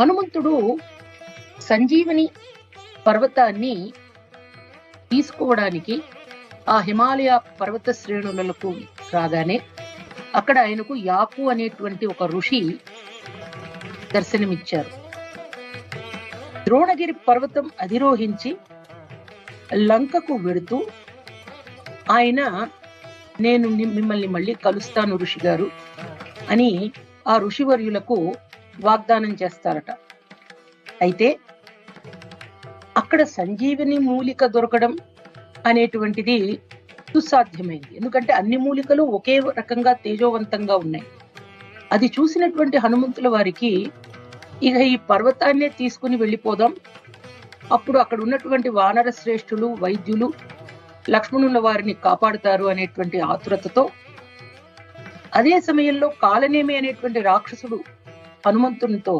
హనుమంతుడు సంజీవని పర్వతాన్ని తీసుకోవడానికి ఆ హిమాలయ పర్వత శ్రేణులకు రాగానే అక్కడ ఆయనకు యాపు అనేటువంటి ఒక ఋషి దర్శనమిచ్చారు. ద్రోణగిరి పర్వతం అధిరోహించి లంకకు వెడుతూ ఆయన నేను మిమ్మల్ని మళ్ళీ కలుస్తాను ఋషి గారు అని ఆ ఋషివర్యులకు వాగ్దానం చేస్తారట. అయితే అక్కడ సంజీవిని మూలిక దొరకడం అనేటువంటిది దుస్సాధ్యమైంది ఎందుకంటే అన్ని మూలికలు ఒకే రకంగా తేజోవంతంగా ఉన్నాయి. అది చూసినటువంటి హనుమంతుల వారికి ఇక ఈ పర్వతాన్నే తీసుకుని వెళ్ళిపోదాం. అప్పుడు అక్కడ ఉన్నటువంటి వానర శ్రేష్ఠులు వైద్యులు లక్ష్మణుల వారిని కాపాడుతారు అనేటువంటి ఆతురతతో అదే సమయంలో కాలనేమి అనేటువంటి రాక్షసుడు హనుమంతునితో